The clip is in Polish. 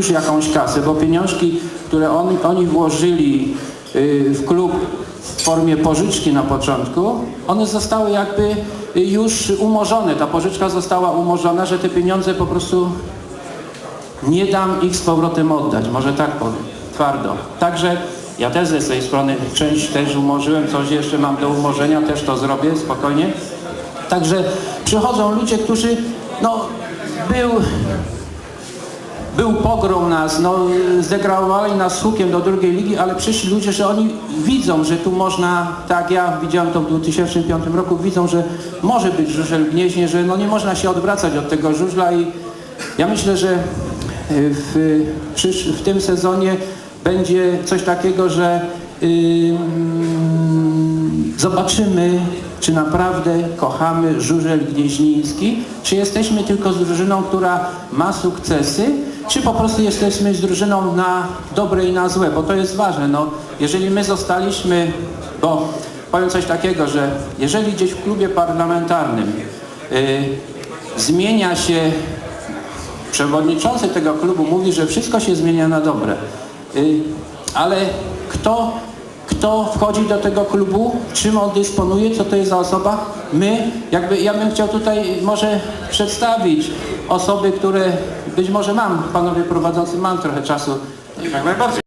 już jakąś kasę, bo pieniążki, które on, oni włożyli y, w klub w formie pożyczki na początku, one zostały jakby y, już umorzone. Ta pożyczka została umorzona, że te pieniądze po prostu nie dam ich z powrotem oddać, może tak powiem, twardo. Także ja też ze swojej strony część też umorzyłem, coś jeszcze mam do umorzenia, też to zrobię spokojnie. Także przychodzą ludzie, którzy, no, był, był pogrom nas, no, zdegradowali nas hukiem do drugiej ligi, ale przyszli ludzie, że oni widzą, że tu można, tak ja widziałem to w 2005 roku, widzą, że może być żużel w Gnieźnie, że no nie można się odwracać od tego żużla i ja myślę, że w, przysz, w tym sezonie będzie coś takiego, że ym, zobaczymy, czy naprawdę kochamy żużel gnieźniński, czy jesteśmy tylko z drużyną, która ma sukcesy, czy po prostu jesteśmy z drużyną na dobre i na złe, bo to jest ważne. No, jeżeli my zostaliśmy, bo powiem coś takiego, że jeżeli gdzieś w klubie parlamentarnym y, zmienia się przewodniczący tego klubu mówi, że wszystko się zmienia na dobre. Y, ale kto, kto wchodzi do tego klubu, czym on dysponuje, co to jest za osoba? My, jakby ja bym chciał tutaj może przedstawić osoby, które być może mam, panowie prowadzący, mam trochę czasu. Najbardziej.